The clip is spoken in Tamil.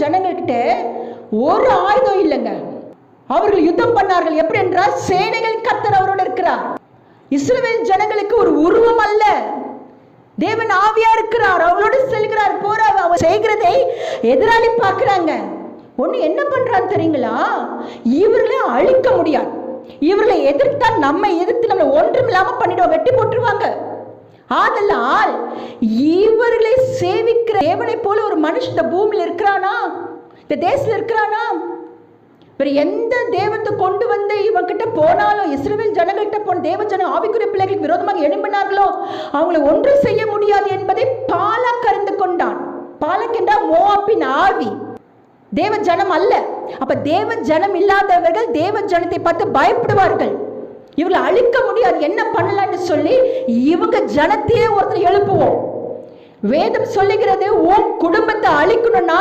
ஜனங்கள்கிட்ட ஒரு ஆயுதம் இல்லைங்க. அவர்கள் யுத்தம் பண்ணார்கள். எப்படி என்றால் சேனைகள் கத்தர் அவரோடு இருக்கிறார். இஸ்ரேல் ஜனங்களுக்கு ஒரு உருவம் அல்ல. தேவன் ஆவியா இருக்கிறார். அவளோடு செல்கிறார். போற அவர் செய்கிறதை எதிராளி பார்க்கிறாங்க. ஒண்ணு என்ன பண்றான்னு தெரியுங்களா? இவர்களை அழிக்க முடியாது. இவர்களை எதிர்த்தா நம்மை எதிர்த்து நம்மளை ஒன்றும் இல்லாம பண்ணிடுவோம் வெட்டி போட்டுருவாங்க. ஆதலால் சேவிக்கிற தேவனை போல ஒரு மனுஷன் இந்த பூமியில் இருக்கிறானா? இந்த தேசத்தில் இருக்கிறானா? வேற எந்த தேவத்தை கொண்டு வந்து இவங்கிட்ட போனாலும் இஸ்ரேல் ஜனங்கள்கிட்ட போன தேவ ஜனம் ஆவிக்குரிய பிள்ளைகளுக்கு விரோதமாக எழும்பினார்களோ அவங்களை ஒன்றும் செய்ய முடியாது என்பதை பாலாக் அறிந்து கொண்டான். பாலக் என்றால் மோவாப்பின் ஆவி. தேவ ஜனம் அல்ல. அப்ப தேவ ஜனம் இல்லாதவர்கள் தேவ ஜனத்தை பார்த்து பயப்படுவார்கள். இவங்களை அழிக்க முடியாது. என்ன பண்ணலாம்னு சொல்லி இவங்க ஜனத்தையே ஒருத்தர் எழுப்புவோம். வேதம் சொல்லுகிறது உன் குடும்பத்தை அழிக்கணும்னா